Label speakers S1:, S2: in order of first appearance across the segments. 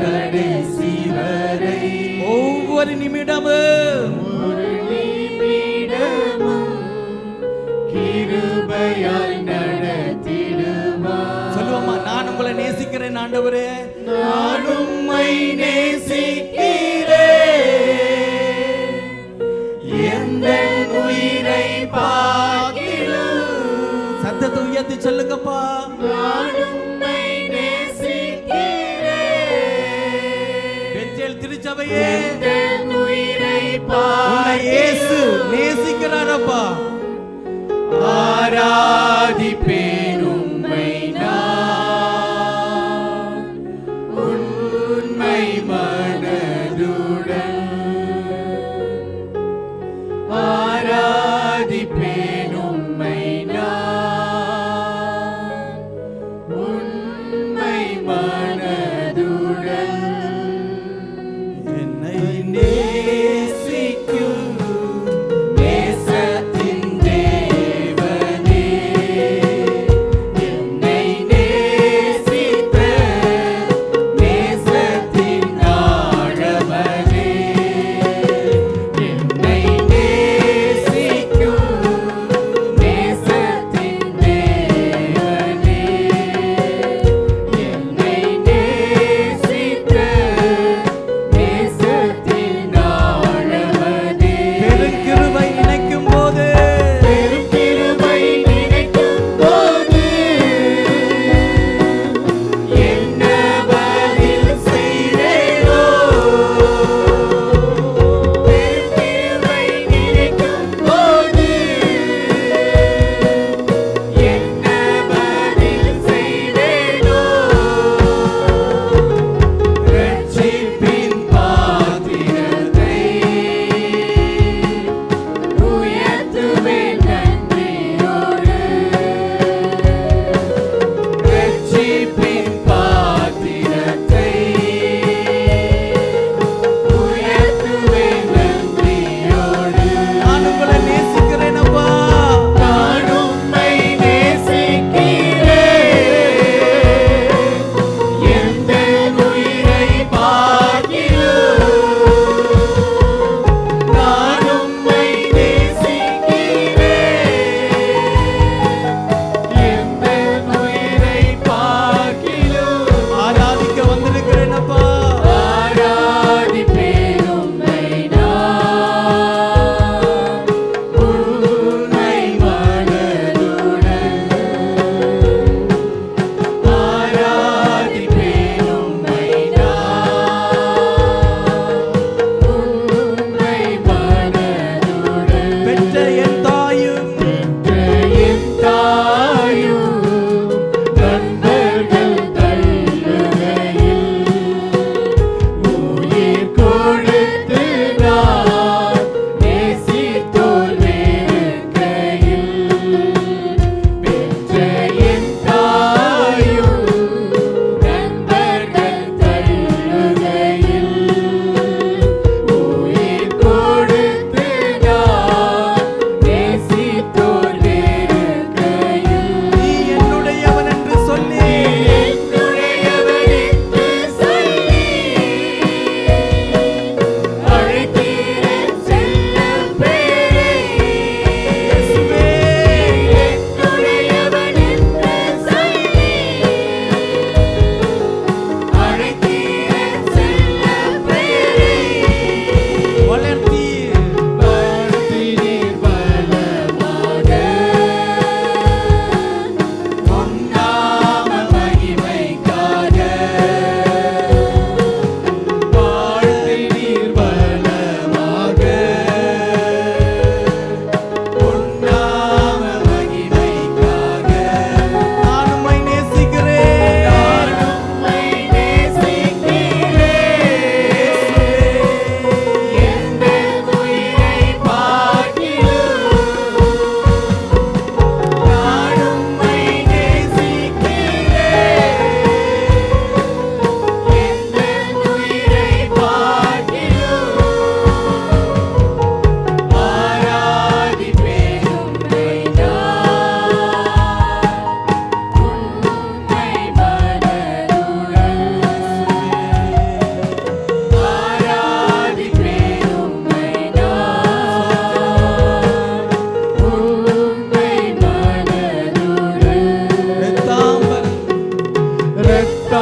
S1: கடைசி வரை
S2: ஒவ்வொரு நிமிடமும்
S1: ஒரு நிமிடமும் கிருபையால் நடத்திடுவார்
S2: சொல்லுவோமா நான் உங்களை நேசிக்கிறேன் ஆண்டவரே.
S1: நான் உம்மை நேசிக்கிறேன். எந்த உயிரை பார்க்கிலும்
S2: சத்தத்தை உயர்த்தி சொல்லுங்கப்பா. பெத்தேல் திருச்சபையே உன்னை இயேசு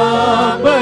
S1: But.